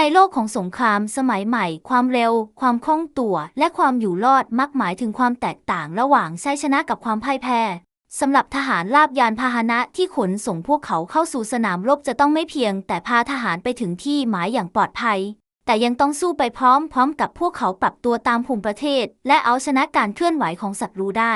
ในโลกของสงครามสมัยใหม่ ความเร็ว ความคล่องตัว และความอยู่รอดมักหมายถึงความแตกต่างระหว่างชัยชนะกับความพ่ายแพ้สำหรับทหารลาบยานพาหนะที่ขนส่งพวกเขาเข้าสู่สนามรบจะต้องไม่เพียง แต่พาทหารไปถึงที่หมายอย่างปลอดภัย แต่ยังต้องสู้ไปพร้อมๆกับพวกเขาปรับตัวตามภูมิประเทศ และเอาชนะการเคลื่อนไหวของศัตรูได้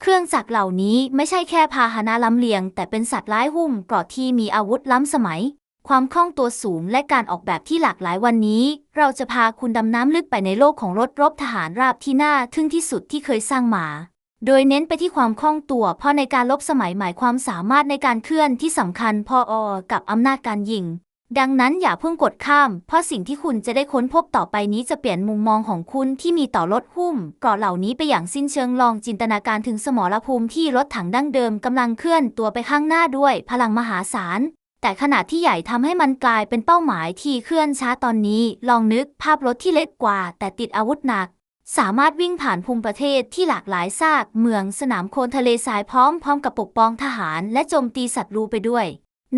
เครื่องจักรเหล่านี้ไม่ใช่แค่พาหนะล้ำเลียง แต่เป็นสัตว์ร้ายหุ้มเกราะที่มีอาวุธล้ำสมัย ความคล่องตัวสูงและการออกแบบที่หลากหลายวันนี้ เราจะพาคุณดำน้ำลึกไปในโลกของรถรบทหารราบที่น่าทึ่งที่สุดที่เคยสร้างมา โดยเน้นไปที่ความคล่องตัว เพราะในการลบสมัยหมายความสามารถในการเคลื่อนที่สำคัญพออกับอำนาจการยิง ดังนั้นอย่าเพิ่งกดข้าม เพราะสิ่งที่คุณจะได้ค้นพบต่อไปนี้จะเปลี่ยนมุมมองของคุณที่มีต่อรถหุ้มเกราะเหล่านี้ไปอย่างสิ้นเชิงลองจินตนาการถึงสมรภูมิที่รถถังดั้งเดิมกำลังเคลื่อนตัวไปข้างหน้าด้วย พลังมหาศาล แต่ขนาดที่ใหญ่ทำให้มันกลายเป็นเป้าหมายที่เคลื่อนช้าตอนนี้ ลองนึกภาพรถที่เล็กกว่า แต่ติดอาวุธหนัก สามารถวิ่งผ่านภูมิประเทศที่หลากหลายซาก เมืองสนามโคลนทะเลทรายพร้อมพร้อมกับปกป้องทหาร และโจมตีศัตรูไปด้วย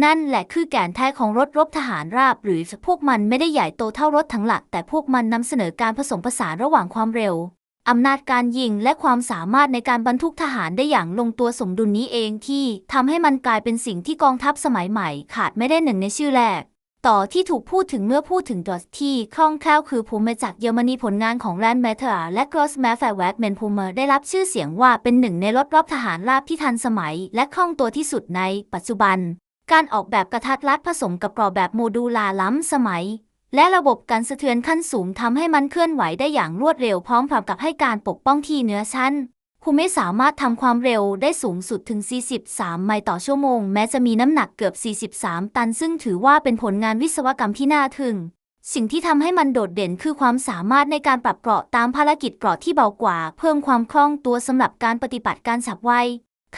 นั่นแหละคือแก่นแท้ของรถรบทหารราบ หรือพวกมันไม่ได้ใหญ่โตเท่ารถถังหลัก แต่พวกมันนำเสนอการผสมผสานระหว่างความเร็ว อำนาจการยิงและความสามารถในการบรรทุกทหารได้อย่างลงตัวสมดุลนี้เองที่ทำให้มันกลายเป็นสิ่งที่กองทัพสมัยใหม่ขาดไม่ได้หนึ่งในชื่อแรก ต่อที่ถูกพูดถึงเมื่อพูดถึงดอสที่คล่องแคล่วคือภูมิมาจากเยอรมนีผลงานของแรนแมทเทอร์และกรอสแมฟแฟร์แวกเมนพูเมอร์ได้รับชื่อเสียงว่าเป็นหนึ่งในรถรบทหารราบที่ทันสมัย และคล่องตัวที่สุดในปัจจุบันการออกแบบกระทัดรัดผสมกับกรอบแบบโมดูลาร์ล้ำสมัย และระบบการสะเทือนขั้นสูงทำให้มันเคลื่อนไหวได้อย่างรวดเร็วพร้อมกับให้การปกป้องที่เนื้อชั้นคุณไม่สามารถทำความเร็วได้สูงสุดถึง 43 ไมล์ต่อชั่วโมง แม้จะมีน้ำหนักเกือบ 43 ตัน ซึ่งถือว่าเป็นผลงานวิศวกรรมที่น่าทึ่ง สิ่งที่ทำให้มันโดดเด่นคือความสามารถในการปรับเกราะตามภารกิจเกราะที่เบากว่า เพิ่มความคล่องตัวสำหรับการปฏิบัติการฉับไว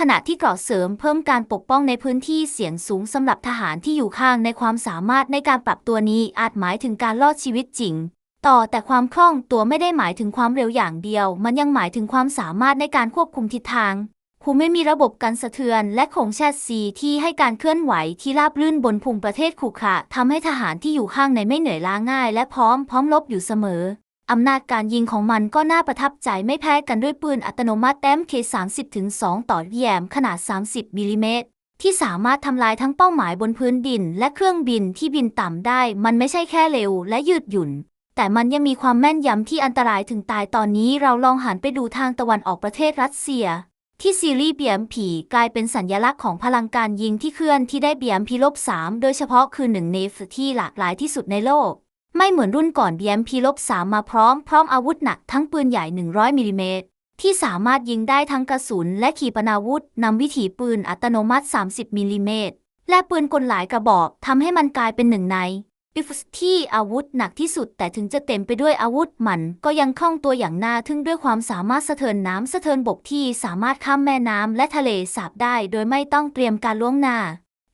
ขณะที่เกราะเสริมเพิ่มการปกป้องในพื้นที่เสี่ยงสูงสำหรับทหารที่อยู่ข้างในความสามารถในการปรับตัวนี้อาจหมายถึงการรอดชีวิตจริง ต่อแต่ความคล่องตัวไม่ได้หมายถึงความเร็วอย่างเดียว มันยังหมายถึงความสามารถในการควบคุมทิศทางคุณไม่มีระบบกันสะเทือนและโครงแชสซีที่ให้การเคลื่อนไหวที่ราบรื่นบนภูมิประเทศขรุขระทำให้ทหารที่อยู่ข้างในไม่เหนื่อยล้าง่าย และพร้อมพร้อมรบอยู่เสมอ อำนาจการยิงของมันก็น่าประทับใจไม่แพ้กันด้วยปืนอัตโนมัติแต้ม K30-2 ต่อแยมขนาด 30มิลลิเมตรที่สามารถทำลายทั้งเป้าหมายบนพื้นดิน และเครื่องบินที่บินต่ำได้ มันไม่ใช่แค่เร็วและยืดหยุ่น แต่มันยังมีความแม่นยำที่อันตรายถึงตายตอนนี้เราลองหันไปดูทางตะวันออกประเทศรัสเซีย ที่ซีรีส์ BMP กลายเป็นสัญลักษณ์ของพลังการยิงที่เคลื่อนที่ได้ BMP ลบ3โดยเฉพาะคือหนึ่งในที่หลากหลายที่สุดในโลก ไม่เหมือนรุ่นก่อน BMP ลบ3มาพร้อม พร้อมอาวุธหนักทั้งปืนใหญ่ 100มิลลิเมตรที่สามารถยิงได้ทั้งกระสุนและขีปนาวุธนำวิถีปืนอัตโนมัติ 30มิลลิเมตรและปืนกลหลายกระบอกทำให้มันกลายเป็นหนึ่งในอิฟที่อาวุธหนักที่สุดแต่ถึงจะเต็มไปด้วยอาวุธมันก็ยังคล่องตัวอย่างน่าทึ่งด้วยความสามารถสะเทินน้ำสะเทินบกที่สามารถข้ามแม่น้ำและทะเลสาบได้ โดยไม่ต้องเตรียมการล่วงหน้า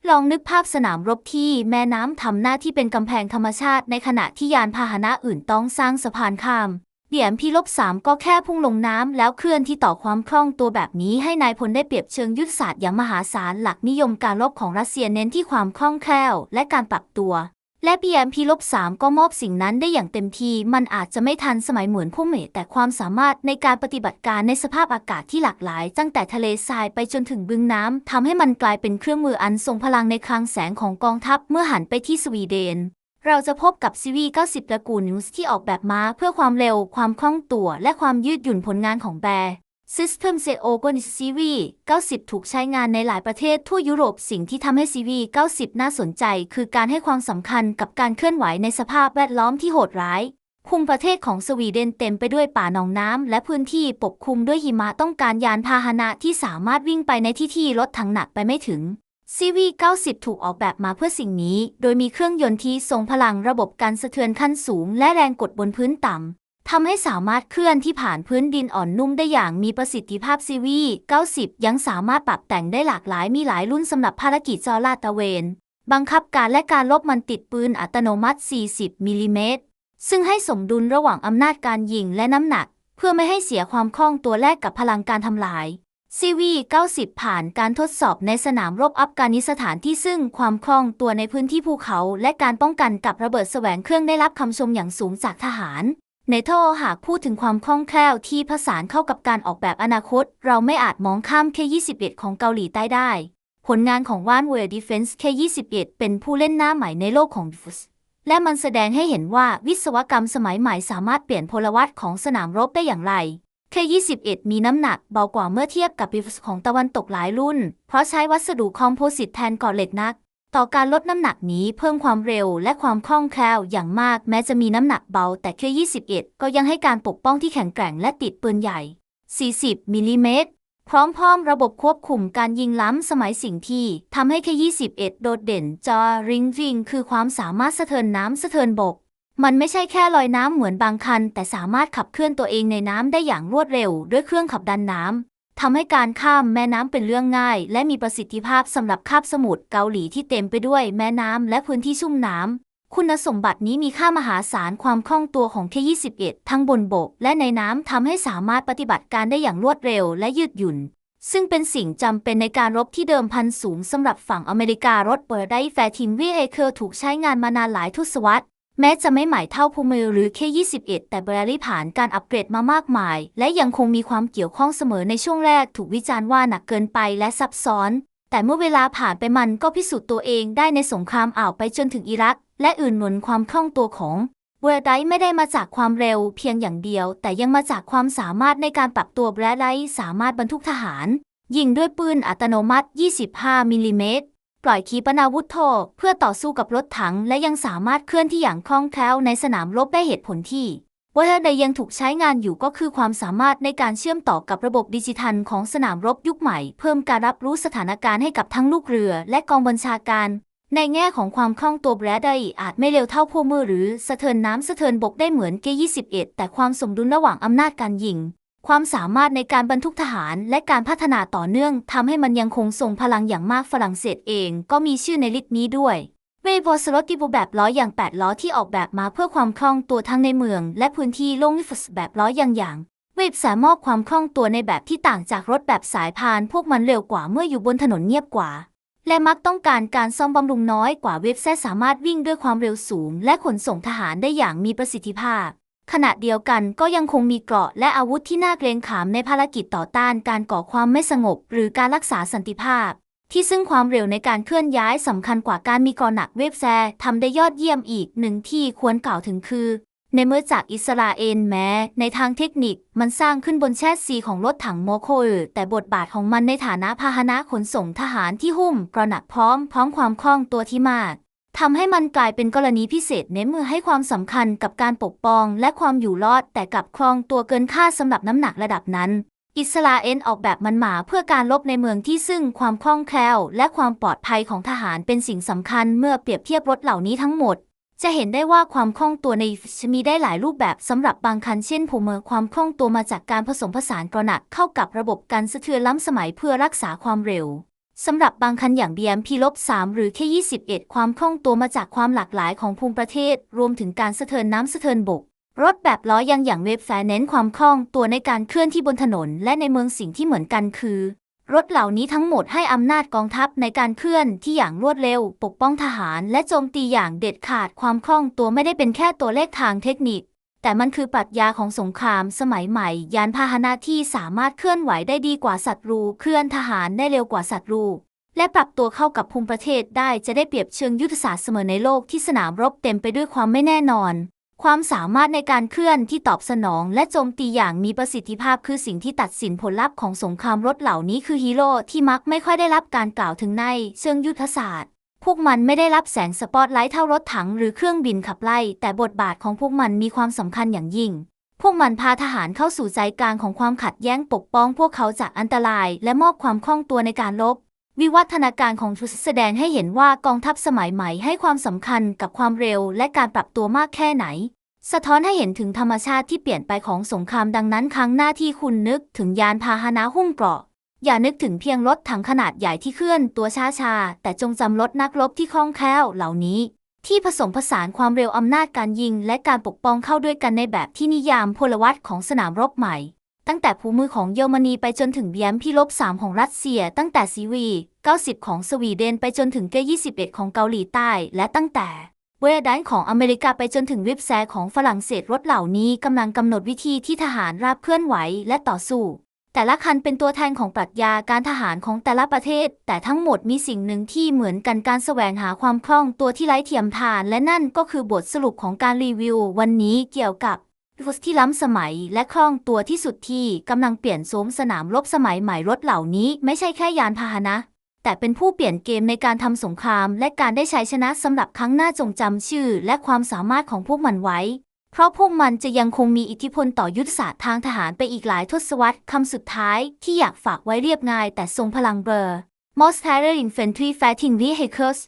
ลองนึกภาพสนามรบที่แม่น้ำทำหน้าที่เป็นกำแพงธรรมชาติในขณะที่ยานพาหนะอื่นต้องสร้างสะพานข้ามเดียมพีลบสามก็แค่พุ่งลงน้ำแล้วเคลื่อนที่ต่อความคล่องตัวแบบนี้ให้นายพลได้เปรียบเชิงยุทธศาสตร์อย่างมหาศาลหลักนิยมการลบของรัสเซียเน้นที่ความคล่องแคล่วและการปรับตัว และ BMP ลบ3ก็มอบสิ่งนั้นได้อย่างเต็มที่ มันอาจจะไม่ทันสมัยเหมือนพวกเมทแต่ความสามารถในการปฏิบัติการในสภาพอากาศที่หลากหลาย ตั้งแต่ทะเลทรายไปจนถึงบึงน้ำทำให้มันกลายเป็นเครื่องมืออันทรงพลังในคลังแสงของกองทัพเมื่อหันไปที่สวีเดนเราจะพบกับซีวี90ตระกูลนิวส์ที่ออกแบบมาเพื่อความเร็ว ความคล่องตัว และความยืดหยุ่นผลงานของแบร์ System c o g o n CV 90 ถูกใช้งานในหลายประเทศทั่วยุโรปสิ่งที่ทำให้ CV 90 น่าสนใจ คือการให้ความสำคัญกับการเคลื่อนไหวในสภาพแวดล้อมที่โหดร้ายคุมประเทศของสวีเดนเต็มไปด้วยป่าหนองน้ำและพื้นที่ปกคลุมด้วยหิมะต้องการยานพาหนะที่สามารถวิ่งไปในที่ที่รถถังหนักไปไม่ถึง CV 90 ถูกออกแบบมาเพื่อสิ่งนี้ โดยมีเครื่องยนต์ที่ทรงพลังระบบการสะเทือนขั้นสูง และแรงกดบนพื้นต่ำ ทำให้สามารถเคลื่อนที่ผ่านพื้นดินอ่อนนุ่มได้อย่างมีประสิทธิภาพ CV 90 ยังสามารถปรับแต่งได้หลากหลายมีหลายรุ่นสำหรับภารกิจจอลาดตะเวน บังคับการและการลบมันติดปืนอัตโนมัติ 40มิลลิเมตรซึ่งให้สมดุลระหว่างอำนาจการยิงและน้ำหนัก เพื่อไม่ให้เสียความคล่องตัวแลกกับพลังการทำลาย CV-90 ผ่านการทดสอบในสนามรบอัฟกานิสถานที่ซึ่งความคล่องตัวในพื้นที่ภูเขา และการป้องกันกับระเบิดแสวงเครื่องได้รับคำชมอย่างสูงจากทหาร ในโทหากพูดถึงความคล่องแคล่วที่ผสานเข้ากับการออกแบบอนาคต เราไม่อาจมองข้าม K21 ของเกาหลีใต้ได้ ผลงานของว่านเวอร์ดีเฟนส์ K21 เป็นผู้เล่นหน้าใหม่ในโลกของฟุสและมันแสดงให้เห็นว่าวิศวกรรมสมัยใหม่สามารถเปลี่ยนพลวัตของสนามรบได้อย่างไร K21 มีน้ำหนักเบากว่าเมื่อเทียบกับ Bifs ของตะวันตกหลายรุ่น เพราะใช้วัสดุคอมโพสิตแทนก่อเหล็กนัก ต่อการลดน้ำหนักนี้เพิ่มความเร็วและความคล่องแคล่วอย่างมากแม้จะมีน้ำหนักเบาแต่ K21 ก็ยังให้การปกป้องที่แข็งแกร่งและติดปืนใหญ่ 40มิลลิเมตรพร้อมพร้อมระบบควบคุมการยิงล้ำสมัยสิ่งที่ทำให้ K21 โดดเด่นจอริงริงคือความสามารถสะเทินน้ำสะเทินบก มันไม่ใช่แค่ลอยน้ำเหมือนบางคัน แต่สามารถขับเคลื่อนตัวเองในน้ำได้อย่างรวดเร็ว ด้วยเครื่องขับดันน้ำ ทำให้การข้ามแม่น้ำเป็นเรื่องง่าย และมีประสิทธิภาพสำหรับคาบสมุทรเกาหลีที่เต็มไปด้วยแม่น้ำและพื้นที่ชุ่มน้ำ คุณสมบัตินี้มีค่ามหาศาลความคล่องตัวของ K21 ทั้งบนบก และในน้ำทำให้สามารถปฏิบัติการได้อย่างรวดเร็วและยืดหยุ่น ซึ่งเป็นสิ่งจำเป็นในการรบที่เดิมพันสูงสำหรับฝั่งอเมริการถเปิดได้แฟร์ทินวีเอเคอร์ถูกใช้งานมานานหลายทศวรรษ แม้จะไม่ใหม่เท่าพูมือหรือ K21 แต่เบรลี่ผ่านการอัปเกรดมามากมาย และยังคงมีความเกี่ยวข้องเสมอในช่วงแรกถูกวิจารณ์ว่าหนักเกินไปและซับซ้อน แต่เมื่อเวลาผ่านไปมันก็พิสูจน์ตัวเองได้ในสงครามอ่าวไปจนถึงอิรัก และอื่นหนุนความคล่องตัวของเบรไดไม่ได้มาจากความเร็วเพียงอย่างเดียว แต่ยังมาจากความสามารถในการปรับตัวเบรไดสามารถบรรทุกทหาร ยิงด้วยปืนอัตโนมัติ 25มิลลิเมตร ปล่อยขีปนาวุธโทเพื่อต่อสู้กับรถถัง และยังสามารถเคลื่อนที่อย่างคล่องแคล่วในสนามรบได้เหตุผลที่ว่าใดยังถูกใช้งานอยู่ก็คือความสามารถในการเชื่อมต่อกับระบบดิจิทัลของสนามรบยุคใหม่ เพิ่มการรับรู้สถานการณ์ให้กับทั้งลูกเรือ และกองบัญชาการ ในแง่ของความคล่องตัวแบรดไดอาจไม่เร็วเท่าพวมือหรือสะเทินน้ำสะเทินบกได้เหมือนเก21แต่ความสมดุลระหว่างอำนาจการยิง ความสามารถในการบรรทุกทหารและการพัฒนาต่อเนื่องทำให้มันยังคงทรงพลังอย่างมากฝรั่งเศสเองก็มีชื่อในลิสต์นี้ด้วยเวโบสรถติบูแบบล้ออย่าง 8 ล้อที่ออกแบบมาเพื่อความคล่องตัวทั้งในเมือง และพื้นที่โล่งวิฟสแบบล้ออย่างอย่าง เวฟสามารถความคล่องตัวในแบบที่ต่างจากรถแบบสายพาน พวกมันเร็วกว่าเมื่ออยู่บนถนนเงียบกว่า และมักต้องการการซ่อมบำรุงน้อยกว่าเวบแซสามารถวิ่งด้วยความเร็วสูง และขนส่งทหารได้อย่างมีประสิทธิภาพ ขณะเดียวกันก็ยังคงมีเกราะและอาวุธที่น่าเกรงขามในภารกิจต่อต้านการก่อความไม่สงบ หรือการรักษาสันติภาพ ที่ซึ่งความเร็วในการเคลื่อนย้ายสำคัญกว่าการมีกรหนักเว็บแซทำได้ยอดเยี่ยมอีกหนึ่งที่ควรกล่าวถึงคือ ในเมื่อจากอิสราเอลแม้ ในทางเทคนิคมันสร้างขึ้นบนแชสซีของรถถังโมโคลแต่บทบาทของมันในฐานะพาหนะขนส่งทหารที่หุ้มกระหนักพร้อมพร้อมความคล่องตัวที่มาก ทำให้มันกลายเป็นกรณีพิเศษในเมื่อให้ความสำคัญกับการปกป้องและความอยู่รอดแต่กลับคลองตัวเกินค่าสำหรับน้ำหนักระดับนั้น อิสราเอลออกแบบมันมาเพื่อการลบในเมืองที่ซึ่งความคล่องแคล่วและความปลอดภัยของทหารเป็นสิ่งสำคัญเมื่อเปรียบเทียบรถเหล่านี้ทั้งหมด จะเห็นได้ว่าความคล่องตัวในจะมีได้หลายรูปแบบสำหรับบางคันเช่นผมเมอความคล่องตัวมาจากการผสมผสานกระหนักเข้ากับระบบการสะเทือนล้ำสมัยเพื่อรักษาความเร็ว สำหรับบางคันอย่าง BMP ลบ3หรือ K21 ความคล่องตัวมาจากความหลากหลายของภูมิประเทศ รวมถึงการสะเทินน้ำสะเทินบก รถแบบล้อยังอย่างเว็บแฟร์เน้นความคล่องตัวในการเคลื่อนที่บนถนน และในเมืองสิ่งที่เหมือนกันคือ รถเหล่านี้ทั้งหมดให้อำนาจกองทัพในการเคลื่อนที่อย่างรวดเร็ว ปกป้องทหาร และโจมตีอย่างเด็ดขาดความคล่องตัวไม่ได้เป็นแค่ตัวเลขทางเทคนิค แต่มันคือปรัชญาของสงครามสมัยใหม่ ยานพาหนะที่สามารถเคลื่อนไหวได้ดีกว่าศัตรู เคลื่อนทหารได้เร็วกว่าศัตรู และปรับตัวเข้ากับภูมิประเทศได้จะได้เปรียบเชิงยุทธศาสตร์เสมอในโลกที่สนามรบเต็มไปด้วยความไม่แน่นอน ความสามารถในการเคลื่อนที่ตอบสนอง และโจมตีอย่างมีประสิทธิภาพคือสิ่งที่ตัดสินผลลัพธ์ของสงครามรถเหล่านี้คือฮีโร่ที่มักไม่ค่อยได้รับการกล่าวถึงในเชิงยุทธศาสตร์ พวกมันไม่ได้รับแสงสปอตไลท์เท่ารถถังหรือเครื่องบินขับไล่ แต่บทบาทของพวกมันมีความสำคัญอย่างยิ่ง พวกมันพาทหารเข้าสู่ใจกลางของความขัดแย้งปกป้องพวกเขาจากอันตราย และมอบความคล่องตัวในการรบวิวัฒนาการของทุสแสดงให้เห็นว่ากองทัพสมัยใหม่ให้ความสำคัญกับความเร็วและการปรับตัวมากแค่ไหน สะท้อนให้เห็นถึงธรรมชาติที่เปลี่ยนไปของสงครามดังนั้นครั้งหน้าที่คุณนึกถึงยานพาหนะหุ้มเกราะ อย่านึกถึงเพียงรถถังขนาดใหญ่ที่เคลื่อนตัวช้าๆ แต่จงจำรถนักรบที่คล่องแคล่วเหล่านี้ ที่ผสมผสานความเร็วอำนาจการยิง และการปกป้องเข้าด้วยกันในแบบที่นิยามพลวัตของสนามรบใหม่ ตั้งแต่ภูมือของเยอรมนีไปจนถึง BMP ลบ3ของรัสเซีย ตั้งแต่ CV 90 ของสวีเดนไปจนถึงเก21 ของเกาหลีใต้ และตั้งแต่เวอร์ดันของอเมริกาไปจนถึงวิบแซของฝรั่งเศสรถเหล่านี้กำลังกำหนดวิธีที่ทหารราบเคลื่อนไหวและต่อสู้ แต่ละคันเป็นตัวแทนของปรัชญาการทหารของแต่ละประเทศ แต่ทั้งหมดมีสิ่งหนึ่งที่เหมือนกันการแสวงหาความคล่องตัวที่ไร้เทียมทาน และนั่นก็คือบทสรุปของการรีวิว วันนี้เกี่ยวกับรถที่ล้ำสมัยและคล่องตัวที่สุดที่กำลังเปลี่ยนโสมสนามรบสมัยใหม่รถเหล่านี้ ไม่ใช่แค่ยานพาหนะ แต่เป็นผู้เปลี่ยนเกมในการทำสงคราม และการได้ชัยชนะสำหรับครั้งหน้าจงจำชื่อ และความสามารถของพวกมันไว้ เพราะพวกมันจะยังคงมีอิทธิพลต่อยุทธศาสตร์ทางทหารไปอีกหลายทศวรรษคำสุดท้ายที่อยากฝากไว้เรียบง่ายแต่ทรงพลังเบอร์ Most Terror Infantry Fighting Vehicles